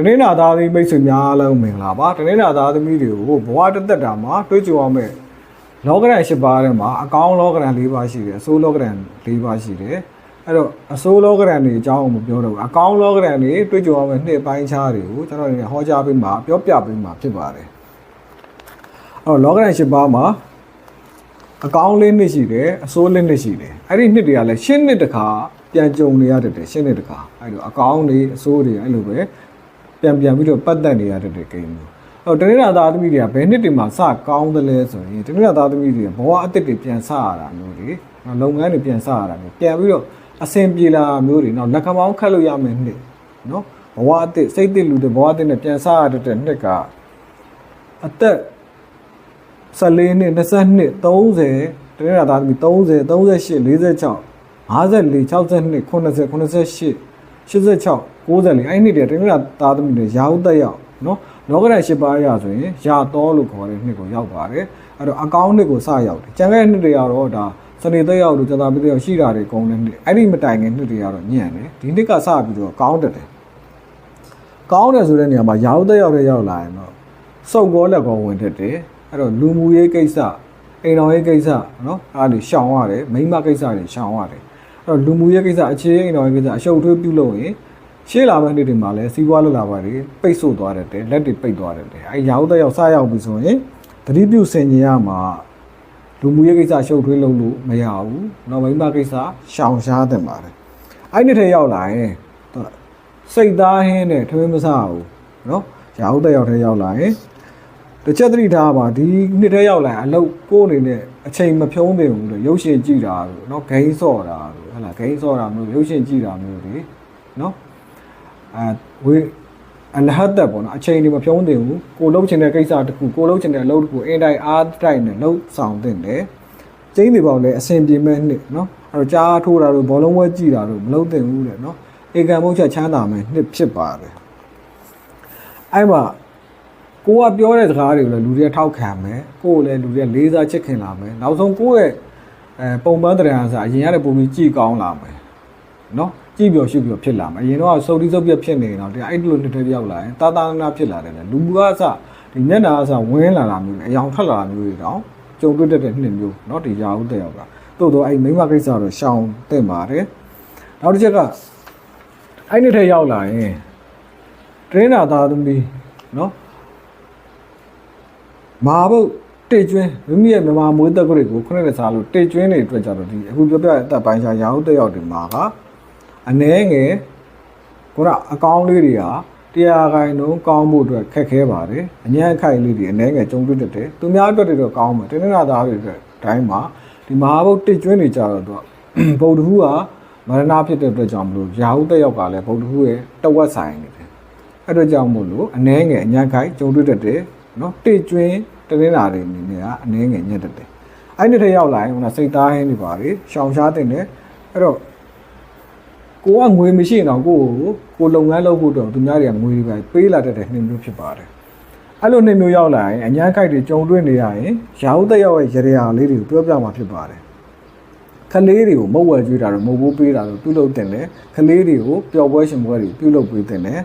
တနင်္လာသားသမီးမိတ်ဆွေများအားလုံးမင်္ဂလာပါတနင်္လာသားသမီးတွေကိုဘဝတစ်သက်တာမှာတွေးကြုံရမယ့်လောကရန်၈ပါးထဲမှာအကောင်းလောကရန်၄ပါးရှိတယ်အဆိုးလောကရန်၄ပါးရှိတယ်အဲ့တော့အဆိုးလောကရန်တွေအကြောင်းကိုမပြောတော့ဘူးအကောင်းလောကရန်တွေတွေးကြုံရမယ့်နှစ်ပိုင်းခြားတွေကိုကျွန်တော်တို့ဟောကြားပေးမှာပြောပြပေးမှာဖြစ်ပါတယ်အဲ့တော့လောကရန်၈ပါးမှာအကောင်းလေးနှစ်ရှိတယ်အဆိုးလေးနှစ်ရှိတယ်အဲ့ဒီနှစ်တွေကလည်းရှင်းနှစ်တစ်ခါပြန်ကြုံနေရတတ်တယ်ရှင်းနှစ်တစ်ခါအဲ့တော့အကောင်းတွေအဆိုးတွေအဲ့လိုပဲ ပြန်ပြန်ပြီးတော့ပတ်သက်နေရတဲ့ဂိမ်းမျိုးအဲ့တော့တနင်္လာသားသမီးတွေကဘယ်နှစ်တင်မှာစကောင်းသလဲဆိုရင်တနင်္လာသားသမီးတွေဘဝအသစ်တွေပြန်စရတာမျိုးတွေနော်လုပ်ငန်းတွေပြန်စရတာမျိုးပြန်ပြီးတော့အဆင်ပြေလာတာမျိုးတွေနော်လက်ခမောင်းခတ်လို့ရမယ်နှစ်နော်ဘဝအသစ်စိတ်သစ်လူတွေဘဝအသစ်နဲ့ပြန်စရတဲ့နှစ်ကအသက်14နှစ်22 30တနင်္လာသားသမီး30 38 46 54 62 80 88 86 94အဲ့ဒီနှစ်တည်းတနင်္လာသားသမီးတွေရာဟုတက်ရောက်နော်လောကရန်၈ပါးရဆိုရင်ရာတော်လို့ခေါ်တဲ့နှစ်ကိုရောက်ပါတယ်အဲ့တော့အကောင်းနှစ်ကိုစရောက်တယ်ကျန်တဲ့နှစ်တွေကတော့ဒါစနေသက်ရောက်လို့ဇာတာပိသက်ရောက်ရှိတာတွေကုန်တဲ့နှစ်အဲ့ဒီမတိုင်ခင်နှစ်တွေကတော့ညံ့တယ်ဒီနှစ်ကစပြီးတော့ကောင်းတယ်တယ်ကောင်းတယ်ဆိုတဲ့နေရာမှာရာဟုတက်ရောက်တဲ့ရောက်လာရင်တော့စုပ်ကောလက်ကောဝင်တတ်တယ်အဲ့တော့လူမှုရေးကိစ္စအိမ်တော်ရေးကိစ္စနော်အဲ့ဒါတွေရှောင်ရတယ်မိန်းမကိစ္စတွေရှောင်ရတယ်အဲ့တော့လူမှုရေးကိစ္စအခြေအိမ်တော်ရေးကိစ္စအရှုပ်ထွေးပြုလုပ်ရင် ရှေ့လာမယ့်နေ့တွေမှာလည်းစီးပွားလွတ်လာပါတယ်ပိတ်ဆို့သွားတယ်တဲ့လက်တွေပိတ်သွားတယ်တဲ့အဲရာဟုတက်ရောက်စရောက်ပြီဆိုရင်သတိပြုဆင်ခြင်ရမှာလူမှုရေးကိစ္စရှုပ်ထွေးလုပ်လို့မရဘူးနောက်မိန်းမကိစ္စရှောင်ရှားတင်ပါတယ်အဲ့ဒီထဲရောက်လာရင်သူစိတ်သားဟင်းနဲ့ထမင်းမစားဘူးနော်ရာဟုတက်ရောက်ထဲရောက်လာရင်တစ်ချက်သတိထားပါဒီနှစ်ထဲရောက်လာရင်အလုတ်ကိုယ်အနေနဲ့အချိန်မဖြုံးသင့်ဘူးလို့ရုပ်ရှင်ကြည့်တာလို့နော်ဂိမ်းဆော့တာလို့ဟဲ့လားဂိမ်းဆော့တာမျိုးရုပ်ရှင်ကြည့်တာမျိုးတွေနော် အဲဝေးအလဟတ်တက်ပေါ့နော်အချိန်တွေမဖြုံးတင်ဘူးကိုလုံးချင်တဲ့ကိစ္စတစ်ခုကိုလုံးချင်တဲ့အလုပ်တစ်ခုအင်တိုင်းအားတိုက်နဲ့လှုပ်ဆောင်တင်တယ်ကျင်းတွေပေါ့လေအဆင်ပြေမဲ့နှစ်နော်အဲ့တော့ကြားထိုးတာတို့ဘောလုံးဝဲကြည့်တာတို့မလုပ်တင်ဘူးတဲ့နော်ဧကံမုတ်ချက်ချမ်းသာမဲ့နှစ်ဖြစ်ပါတယ်အဲ့မှာကိုကပြောတဲ့စကားတွေကိုလည်းလူတွေကထောက်ခံမယ်ကိုကိုလည်းလူတွေကလေးစားချစ်ခင်လာမယ်နောက်ဆုံးကိုယ့်ရဲ့အဲပုံပန်းတရားအစားအရင်ကတည်းကပုံပြီးကြည်ကောင်းလာမယ်နော် ကြည့်ပြောရှုပြောဖြစ်လာမှာအရင်တော့စုပ်တီးစုပ်ပြက်ဖြစ်နေတော့တရားအဲ့ဒီလိုနှစ်ထဲရောက်လာရင်တာတာနာဖြစ်လာတယ်လေလူကအစဒီမျက်နှာအစဝင်းလာတာမျိုးအယောင်ထွက်လာတာမျိုးတွေတော့ကြုံတွေ့တတ်တဲ့နှစ်မျိုးเนาะဒီရာဟုတ်တဲ့ရောက်ကတိုးတော့အဲ့မိမကိစ္စတော့ရှောင်တဲ့ပါတယ်နောက်တစ်ချက်ကအဲ့နှစ်ထဲရောက်လာရင်တရင်းနာသားသမီးเนาะမာဘုတ်တေကျွင်းမိမိရဲ့မြမမွေးတက်ကြတွေကိုခုနကစားလို့တေကျွင်းတွေအတွက်ကြတော့ဒီအခုပြောပြတဲ့အသက်ပိုင်းခြားရာဟုတ်တဲ့ရောက်ဒီမှာက အနှဲငယ်ကိုရအကောင်းလေးတွေဟာတရားခိုင်လုံးကောင်းဖို့အတွက်ခက်ခဲပါတယ်အញ្ញံခိုင်လေးတွေအနှဲငယ်ကြုံတွေ့တတ်တယ်သူများအတွက်တွေတော့ကောင်းမှာတင်းနေတာသားတွေအတွက်တိုင်းမှာဒီမဟာဘုတ်တေကျွင်းတွေကြတော့သူကဗုဒ္ဓဟူးကမရဏဖြစ်တဲ့အတွက်ကြောင့်မလို့ရာဟုတ်တဲ့ရောက်ကလည်းဗုဒ္ဓဟူးရဲ့တဝက်ဆိုင်နေတယ်အဲ့တော့ကြောင့်မို့လို့အနှဲငယ်အညာခိုက်ကြုံတွေ့တတ်တယ်နော်တိတ်ကျွင်းတနင်္လာတွေအနေနဲ့ကအနှဲငယ်ညက်တတ်တယ်အဲ့ဒီထဲရောက်လာရင်ဟိုကစိတ်သားဟင်းတွေပါလေရှောင်ရှားတင်တယ်အဲ့တော့ ကိုကငွေမရှိရင်တော့ကိုကိုကိုလုပ်ငန်းလုပ်ဖို့တော့သူများတွေကငွေတွေပဲပေးလာတတ်တဲ့နှင်းမျိုးဖြစ်ပါတယ်အဲ့လိုနှင်းမျိုးရောက်လာရင်အညာခိုက်တွေကြုံတွေ့နေရရင်ရာဟုတက်ရောက်ရဲ့ရေရာလေးတွေကိုပြောပြမှာဖြစ်ပါတယ်ခလေးတွေကိုမုတ်ဝဲကျွေးတာတော့မုတ်ဘိုးပေးတာတော့ပြုလုပ်တင်တယ်ခလေးတွေကိုပျော်ပွဲရှင်ပွဲတွေပြုလုပ်ပေးတင်တယ်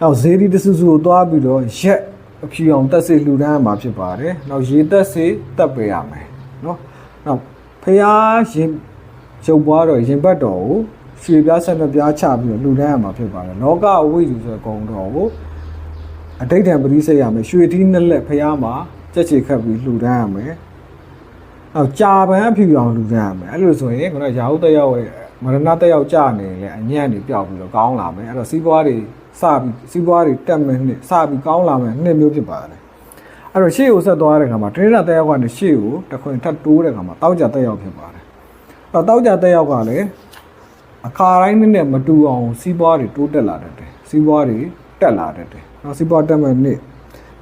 နောက်ဇေဒီတဆူဆူကိုသွားပြီးတော့ရက်အဖြူအောင်တက်စေလှူဒန်းရမှာဖြစ်ပါတယ်။နောက်ရေတက်စေတက်ပေးရမယ်နော်။နောက်ဖျားရင် ရုပ်ပွားတော့ရင်ဘတ်တော်ကိုရွှေပြားဆက်နှစ်ပြားချပြီးတော့လှူဒန်းရမှာဖြစ်ပါတယ်။လောကအဝိဇ္ဇူဆိုတဲ့ဂုံတော်ကိုအတိတ်တံပရိစိတ်ရမယ်ရွှေထီးနှစ်လက်ဖျားမှာကြက်ချေခတ်ပြီးလှူဒန်းရမယ်။နောက်ကြာပန်းအဖြူအောင်လှူဒန်းရမယ်။အဲ့လိုဆိုရင်ခုနကရာဟုတက်ရောက်ရဲ့မရဏတက်ရောက်ကြနေလေအညံ့နေပျောက်ပြီးတော့ကောင်းလာမယ်။အဲ့တော့စီးပွားတွေစပြီးစီးပွားတွေတက်မယ်နှစ်စပြီးကောင်းလာမယ်နှစ်မျိုးဖြစ်ပါတယ်။အဲ့တော့ရှေ့ကိုဆက်သွားတဲ့ခါမှာတရင်းလာတက်ရောက်ကနေရှေ့ကိုတစ်ခွင်ထပ်တိုးတဲ့ခါမှာတောက်ကြတက်ရောက်ဖြစ်ပါတယ်။အဲ့ တော့တောက်ကြတဲ့ရောက်ကလည်းအခါတိုင်းနဲ့မတူအောင်စီးပွားတွေတိုးတက်လာတတ်တယ်စီးပွားတွေတက်လာတတ်တယ်နော်စီးပွားတက်မဲ့နေ့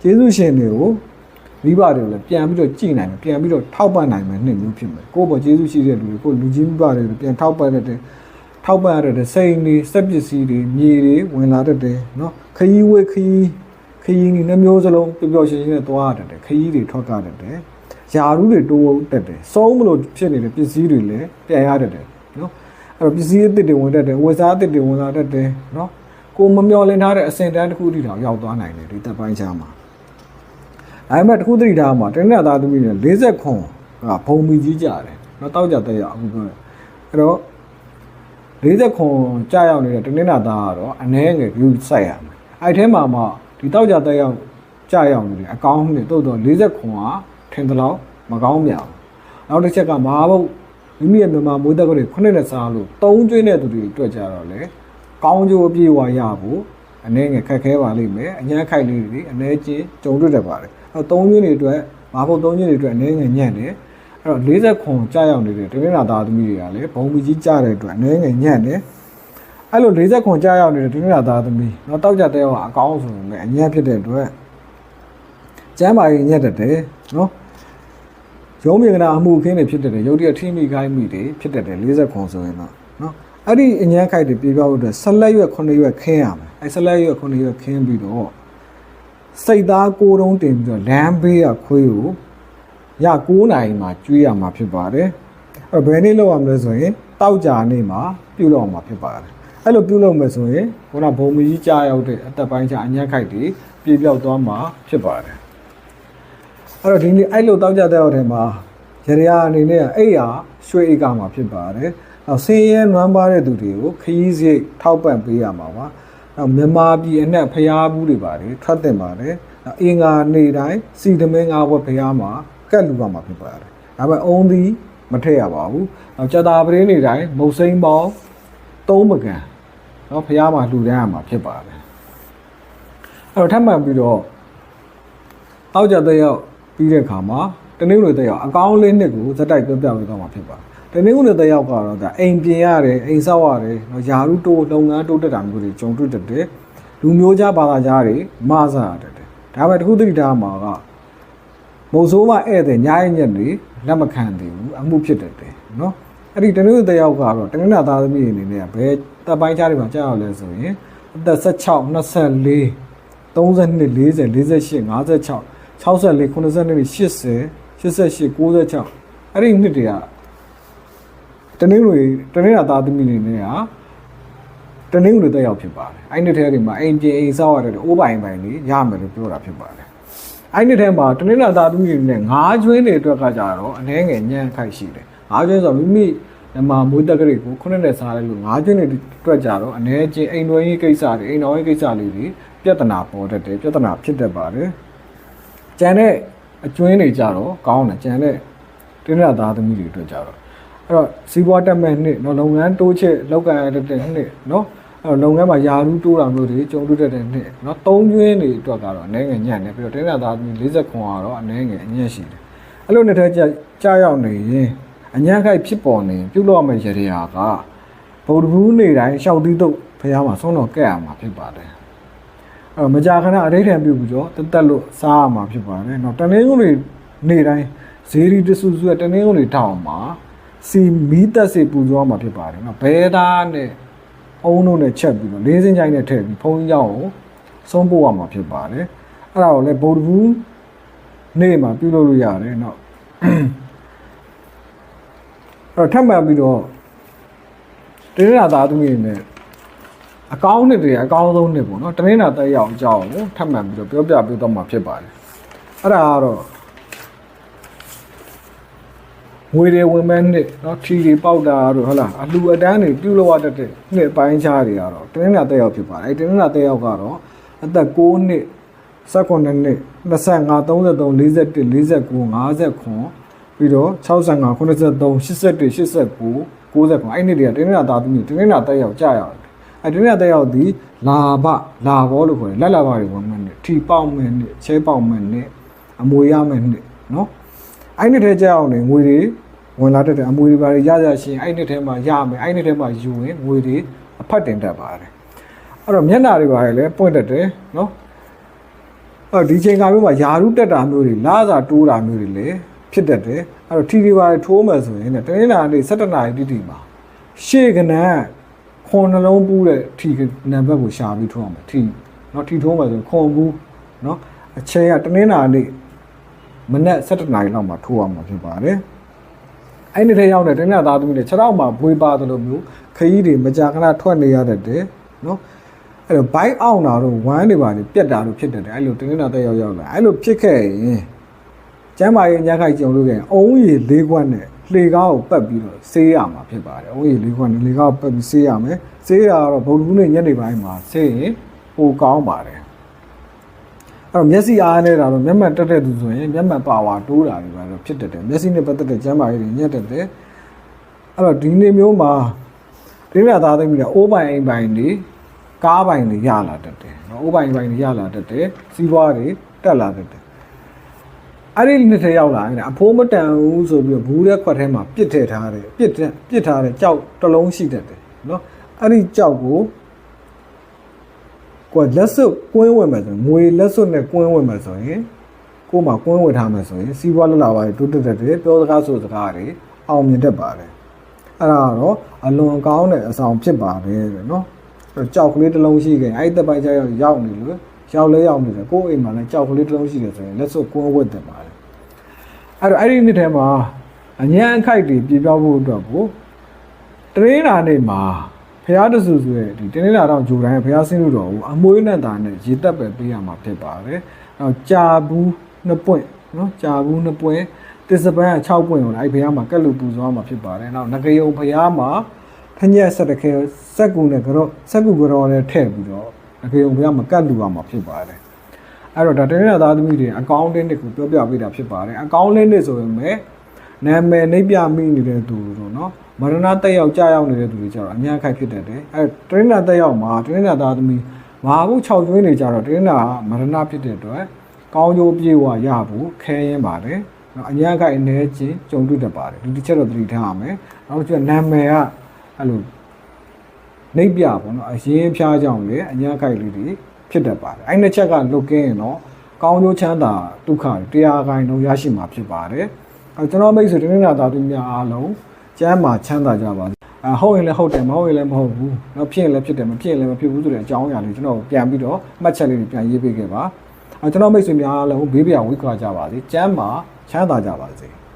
ကျေးဇူးရှင်တွေကိုမိဘတွေကိုလည်းပြန်ပြီးတော့ကြည်နိုင်မယ်ပြန်ပြီးတော့ထောက်ပံ့နိုင်မယ်နှစ်မျိုးဖြစ်မယ်ကိုယ့်ဘောကျေးဇူးရှိတဲ့လူတွေကိုလူကြီးမိဘတွေကိုပြန်ထောက်ပံ့တတ်တယ်ထောက်ပံ့ရတဲ့စိန်တွေစက်ပစ္စည်းတွေမြေတွေဝင်လာတတ်တယ်နော်ခရီးဝေးခရီးခရီးနှမျိုးစလုံးပျော်ပျော်ရွှင်ရွှင်နဲ့သွားတတ်တယ်ခရီးတွေထွက်ကားတတ်တယ် ယာရုတွေတိုးတက်တယ်စုံးမလို့ဖြစ်နေတဲ့ပစ္စည်းတွေလည်းပြန်ရတတ်တယ်နော်အဲ့တော့ပစ္စည်းအသစ်တွေဝင်တတ်တယ်ဝယ်စားအသစ်တွေဝင်လာတတ်တယ်နော်ကိုမမျောလင်းထားတဲ့အစင်တန်းတစ်ခုထိတောင်ရောက်သွားနိုင်တယ်ဒီသက်ပိုင်းချာမှာဒါပေမဲ့တစ်ခုထိထားမှာတင်းနဲ့သားသမီးတွေ40ခွန်ကဘုံမီကြီးကြတယ်နော်တောက်ကြတဲ့ရအခုပြောတယ်အဲ့တော့40ခွန်ကြာရောက်နေတဲ့တင်းနဲ့သားကတော့အနည်းငယ်ယူဆိုင်ရမယ်အဲ့ထဲမှာမှဒီတောက်ကြတဲ့ရကြာရောက်နေတယ်အကောင်းနဲ့တိုးတော့40ခွန်က င်သလောက်မကောင်းမြောက်နောက်တစ်ချက်ကမဟာဘုတ်မိမိရဲ့မြန်မာမိုးသက်ခွတွေခုနှစ်နဲ့စားလို့သုံးကျွေးတဲ့သူတွေအတွက်ကြတော့လေကောင်းကျိုးအပြည့်အဝရဖို့အနည်းငယ်ခက်ခဲပါလိမ့်မယ်အညာခိုက်လေးတွေအနည်းချင်းကြုံတွေ့တတ်ပါတယ်အဲသုံးကျွေးတွေအတွက်မဟာဘုတ်သုံးကျွေးတွေအတွက်အနည်းငယ်ညံ့တယ်အဲ့တော့40ခွန်ကြာရောက်နေတဲ့တမင်လာသားသမီးတွေကလေဘုံမီကြီးကြားတဲ့အတွက်အနည်းငယ်ညံ့တယ်အဲ့လို40ခွန်ကြာရောက်နေတဲ့တမင်လာသားသမီးတော့တောက်ကြတဲ့ဟောအကောင်းဆုံးနဲ့အညံ့ဖြစ်တဲ့အတွက်ကျမ်းမာရေးညက်တတ်တယ်နော် ရုံးမြင်ကနာအမှုခင်းတွေဖြစ်တဲ့ရုပ်တရက်ထိမိခိုင်းမိတွေဖြစ်တဲ့40ခွန်ဆိုရင်တော့နော်အဲ့ဒီအញ្ញမ်းခိုက်တွေပြေပြောက်လို့အတွက်ဆက်လက်ရွက်9ရွက်ခင်းရမယ်အဲ့ဆက်လက်ရွက်9ရွက်ခင်းပြီးတော့စိတ်သားကိုတုံးတင်ပြီးတော့လမ်းဘေးကခွေးကိုရ9နိုင်မှာကျွေးရမှာဖြစ်ပါတယ်အဲ့ဘယ်နေ့လောက်ရမလဲဆိုရင်တောက်ကြနေ့မှာပြုတ်လောက်မှာဖြစ်ပါတယ်အဲ့လိုပြုတ်လောက်မယ်ဆိုရင်ခုနဘုံမကြီးကြားရောက်တဲ့အသက်ပိုင်းချအញ្ញမ်းခိုက်တွေပြေပြောက်သွားမှာဖြစ်ပါတယ် အဲ့တော့ဒီနေ့အဲ့လိုတောက်ကြတဲ့ဟိုထဲမှာရရအနေနဲ့အဲ့ရရွှေအိတ်ကမှာဖြစ်ပါတယ်။နောက်ဆင်းရဲနွမ်းပါတဲ့သူတွေကိုခရီးစိတ်ထောက်ပံ့ပေးရမှာပါ။နောက်မြန်မာပြည်အနှံ့ဖျားဘူးတွေပါတယ်ထွက်တင်ပါတယ်။နောက်အင်္ဂါနေတိုင်းစီသမင်းငါးဘွက်ဖျားမှာကတ်လူပါမှာဖြစ်ပါတယ်။ဒါပေမဲ့အုံးသီးမထည့်ရပါဘူး။နောက်ကြတာပရင်းနေတိုင်းမုတ်စိမ့်ပေါင်းသုံးပကံနော်ဖျားမှာလှူဒန်းရမှာဖြစ်ပါတယ်။အဲ့တော့ထပ်မှန်ပြီးတော့အောက်ကြတဲ့ရောက် ပြီးတဲ့အခါမှာတနင်္ဂနွေတဲ့ရောက်အကောင်းလေးနှစ်ကိုဇက်တိုက်ပြောပြပေးသွားမှာဖြစ်ပါတယ်တနင်္ဂနွေတဲ့ရောက်ကတော့ဒါအိမ်ပြင်ရတယ်အိမ်ဆောက်ရတယ်နော်ယာရုတိုးလုပ်ငန်းတိုးတက်တာမျိုးတွေကြုံတွေ့တတ်တယ်လူမျိုးခြားဘာသာခြားတွေမဆရတတ်တယ်ဒါပေမဲ့တခုသတိထားမှာကမုံဆိုးမဧည့်သည်ညာရဲ့ညက်တွေလက်မခံသေးဘူးအမှုဖြစ်တတ်တယ်နော်အဲ့ဒီတနင်္ဂနွေတဲ့ရောက်ကတော့တနင်္လာသားသမီးအနေနဲ့ကဘယ်တပ်ပိုင်းခြားတွေမှာကြာရောက်လဲဆိုရင်အသက်16 24 32 40 48 56 64 92 80 88 96အဲ့ဒီနှစ်တွေကတနင်္ဂနွေတနင်္လာသားသမီးတွေနဲ့ဟာတနင်္ဂနွေတက်ရောက်ဖြစ်ပါတယ်အဲ့နှစ်ထဲတွေမှာအိမ်ပြင်အိမ်ဆောက်ရတဲ့အိုးပိုင်ပိုင်လေးရမယ်လို့ပြောတာဖြစ်ပါတယ်အဲ့နှစ်ထဲမှာတနင်္လာသားသမီးတွေနဲ့ငါးကျွင်းတွေအတွက်ကကြတော့အနှဲငယ်ညံ့ခိုက်ရှိတယ်ငါးကျွင်းဆိုမိမိဓမ္မမွေးတက်ကလေးကိုခုနှစ်နဲ့စားလိုက်လို့ငါးကျွင်းတွေအတွက်ကြတော့အနှဲချင်းအိမ်တွင်းရေးကိစ္စတွေအိမ်တော်ရေးကိစ္စလေးတွေပြဿနာပေါ်တတ်တယ်ပြဿနာဖြစ်တတ်ပါတယ် ကြံတဲ့အကျွင်းတွေကြတော့ကောင်းတယ်ကြံတဲ့တင်းရသားသမီးတွေအတွက်ကြတော့အဲ့တော့စီးပွားတက်မဲ့နှစ်နော်လုပ်ငန်းတိုးချက်လောက်ကန်ရတဲ့နှစ်နော်အဲ့တော့လုပ်ငန်းမှာယာရူးတိုးတာမျိုးတွေကြုံတွေ့တဲ့နှစ်နော်သုံးကျွင်းတွေအတွက်ကတော့အနေငယ်ညံ့တယ်ပြီးတော့တင်းရသားသမီး40ခွန်ကတော့အနေငယ်အညံ့ရှိတယ်အဲ့လိုနှစ်ထဲကြကြာရောက်နေရင်အညံ့ခိုက်ဖြစ်ပေါ်နေပြုတ်လို့ရမယ့်ရေရာကဗုဒ္ဓဘူးနေတိုင်းရှောက်သီးတော့ဖះမှာဆုံးတော့ကဲ့ရမှာဖြစ်ပါတယ်အဲ့ တော့မကြာခဏအတိတ်ထံပြုပြီးတော့တက်တက်လို့စားရမှာဖြစ်ပါတယ်။တော့တနင်္ဂနွေနေ့တိုင်းဈေးရီတဆူဆူကတနင်္ဂနွေထောင်မှာစီမီးတက်စေပူရောမှာဖြစ်ပါတယ်။နော်ဘဲသားနဲ့အုံးတို့နဲ့ချက်ပြီးတော့လေးစင်းချိုင်းနဲ့ထည့်ပြီးဖုံးကြောင်ကိုဆုံးပို့ရမှာဖြစ်ပါတယ်။အဲ့ဒါကိုလည်းဗုဒ္ဓဘူးနေ့မှာပြုလုပ်လို့ရတယ်နော်။အဲ့တော့ထပ်မှတ်ပြီးတော့တရဏသာသူကြီးနဲ့ အကောင်းနှစ်တွေအကောင်းဆုံးနှစ်ပေါ့နော်တနင်္လာတက်ရောက်အကြောင်းကိုထပ်မံပြီးတော့ပြောပြပေးတော့မှာဖြစ်ပါတယ်အဲ့ဒါကတော့ငွေတွေဝင်မဲ့နှစ်နော်ထီတွေပေါက်တာတို့ဟုတ်လားအလှအတန်းတွေပြုတ်လောက်ရတတ်တဲ့နှစ်ပိုင်းခြားတွေကတော့တနင်္လာတက်ရောက်ဖြစ်ပါတယ်အဲ့တနင်္လာတက်ရောက်ကတော့အသက်6နှစ်19နှစ်25 33 41 49 50ပြီးတော့65 83 81 89 90အဲ့နှစ်တွေကတနင်္လာသားသမီးတနင်္လာတက်ရောက်ကြာရောက်တယ် အဲ့ဒီနေ့တက်ရောက်သည်လာဘလာဘောလို့ခေါ်တယ်လက်လာဘတွေဝင်မဲ့နဲ့ထီပေါက်မဲ့နဲ့ချဲပေါက်မဲ့နဲ့အမွေရမဲ့နဲ့နော်အဲ့ဒီထဲကြောက်နေငွေတွေဝင်လာတတ်တယ်အမွေတွေပါရရရှင်အဲ့ဒီထဲမှာရမယ်အဲ့ဒီထဲမှာယူရင်ငွေတွေအဖတ်တင်တတ်ပါတယ်အဲ့တော့မျက်နှာတွေပါလေပွင့်တတ်တယ်နော်အဲ့ဒီချိန်ကမျိုးမှာယာရုတက်တာမျိုးတွေလာစာတိုးတာမျိုးတွေလည်းဖြစ်တတ်တယ်အဲ့တော့ထီတွေပါထိုးမယ်ဆိုရင်လည်းတနင်္လာနေ့17နာရီတိတိမှာရှေ့ကနန်း ခွန်နှလုံးပူးတဲ့ထီနံပါတ်ကိုရှာပြီးထိုးအောင်မယ်ထီနော်ထီထိုးမယ်ဆိုရင်ခွန်ဘူးနော်အချိန်ကတနင်္လာနေ့မနက်17နာရီလောက်မှာထိုးအောင်မှာဖြစ်ပါတယ်အဲ့ဒီထဲရောက်တဲ့တနင်္လာသားသမီးတွေခြေထောက်မှာဘွေးပါသလိုမျိုးခရီးတွေမကြာခဏထွက်နေရတတ်တယ်နော်အဲ့တော့ဘိုက်အောင်တာတော့ဝမ်းတွေပါနေပြက်တာတော့ဖြစ်တတ်တယ်အဲ့လိုတင်းနေတာတက်ရောက်ရောက်လာအဲ့လိုဖြစ်ခဲ့ရင်ကျမ်းမာရေးညခိုက်ကြုံလို့ခဲ့ရင်အုံးရည်လေးခွက်နဲ့ လှေကားကိုပတ်ပြီးတော့ဆေးရမှာဖြစ်ပါတယ်အုံးရည်လေးခွက်နဲ့လှေကားကိုပတ်ပြီးဆေးရမယ်ဆေးရတော့ဗုဒ္ဓဘူးနဲ့ညနေပိုင်းမှာဆေးရင်ပိုကောင်းပါတယ်အဲ့တော့မျက်စိအားနေတာတော့မျက်မှန်တက်တဲ့သူဆိုရင်မျက်မှန်ပါဝါတိုးတာတွေပါတော့ဖြစ်တတ်တယ်မျက်စိနဲ့ပတ်သက်တဲ့ကျမ်းမာရေးတွေညက်တတ်တယ်အဲ့တော့ဒီနေ့မျိုးမှာတင်းနေတာသားသိမ်းပြီးတော့အိုးပိုင်အိမ်ပိုင်တွေကားပိုင်တွေရလာတတ်တယ်နော်အိုးပိုင်ပိုင်တွေရလာတတ်တယ်စီးပွားတွေတက်လာတတ်တယ် အဲ့ဒီနှစ်ထဲရောက်လာရင်အဖိုးမတန်ဘူးဆိုပြီးတော့ဘူးတဲ့ခွက်ထဲမှာပြစ်ထည့်ထားတယ်ပြစ်တဲ့ပြစ်ထားတဲ့ကြောက်တစ်လုံးရှိတတ်တယ်နော်အဲ့ဒီကြောက်ကိုကိုယ်လက်စွပ်ကွင်းဝင်မယ်ဆိုရင်ငွေလက်စွပ်နဲ့ကွင်းဝင်မယ်ဆိုရင်ကိုယ်မှာကွင်းဝင်ထားမယ်ဆိုရင်စီးပွားလလာပါတိုးတက်တက်တယ်ပြောစကားဆိုစကားတွေအောင်မြင်တတ်ပါတယ်အဲ့ဒါကတော့အလွန်ကောင်းတဲ့အဆောင်ဖြစ်ပါတယ်တဲ့နော်အဲ့တော့ကြောက်ကလေးတစ်လုံးရှိခဲ့အဲ့ဒီတက်ပိုင်းကျရောက်ရောက်နေလို့ရောက်လဲရောက်နေတယ်ကိုယ့်အိမ်မှာလည်းကြောက်ကလေးတစ်လုံးရှိတယ်ဆိုရင်လက်စွပ်ကွင်းဝတ်တယ်ပါတယ် အဲ့တော့အဲ့ဒီနှစ်ထဲမှာအញ្ញံအခိုက်တွေပြပြောဖို့အတွက်ကိုတရင်းလာနေမှာဖះတဆူဆိုရဲ့ဒီတရင်းလာတော့ဂျိုတိုင်းဖះဆင်းလို့တော့အမွေးနဲ့တာနဲ့ရေတက်ပဲပေးရမှာဖြစ်ပါတယ်။နောက်ကြာဘူးနှစ်ပွင့်နော်ကြာဘူးနှစ်ပွင့်တစ္ဆပန်းက6ပွင့်ကိုလည်းအဲ့ဖះမှာကက်လူပူဇော်မှာဖြစ်ပါတယ်။နောက်ငကယုံဖះမှာဖညက်ဆက်တခဲစက်ကူနဲ့ကြောစက်ကူကြောနဲ့ထည့်ပြီးတော့ငကယုံဖះမှာကက်လူရမှာဖြစ်ပါတယ်။ အဲ့တော့ဒါတရင်သားသမီးတွေအကောင့်လင်းတွေကိုပြောပြပေးတာဖြစ်ပါတယ်အကောင့်လင်းတွေဆိုရင်ပဲနာမည်နှိပ်ပြမိနေတဲ့သူတို့နော်မရဏတက်ရောက်ကြာရောက်နေတဲ့သူတွေကြတော့အများခိုက်ဖြစ်တတ်တယ်အဲတရင်နာတက်ရောက်မှာတရင်နာသားသမီးမဟာဘူး6ကျွင်းနေကြတော့တရင်နာမရဏဖြစ်တဲ့အတွက်ကောင်းကျိုးပြေဝရဖို့ခဲရင်ပါတယ်နော်အများခိုက်အနေချင်းကြုံတွေ့တတ်ပါတယ်ဒီတစ်ချက်တော့သတိထားရမယ်နောက်တစ်ချက်နာမည်ကအဲ့လိုနှိပ်ပြပေါ့နော်အရင်ဖျားကြောင်လေအညာခိုက်လေးတွေ ဖြစ်တတ်ပါတယ်အဲ့နှစ်ချက်ကလုတ်ကင်းရင်တော့ကောင်းကျိုးချမ်းသာဒုက္ခတရားကိုင်းလုံးရရှိမှာဖြစ်ပါတယ်အဲကျွန်တော်မိတ်ဆွေတင်းနေတာသားသူများအားလုံးကျမ်းမှာချမ်းသာကြပါအဟုတ်ရင်လည်းဟုတ်တယ်မဟုတ်ရင်လည်းမဟုတ်ဘူး။တော့ဖြစ်ရင်လည်းဖြစ်တယ်မဖြစ်ရင်လည်းမဖြစ်ဘူးဆိုတဲ့အကြောင်းအရာလေးကျွန်တော်ပြန်ပြီးတော့မှတ်ချက်လေးပြန်ရေးပေးခဲ့ပါ။အဲကျွန်တော်မိတ်ဆွေများအားလုံးဘေးပြာဝေးကွာကြပါစေ။ကျမ်းမှာချမ်းသာကြပါစေ။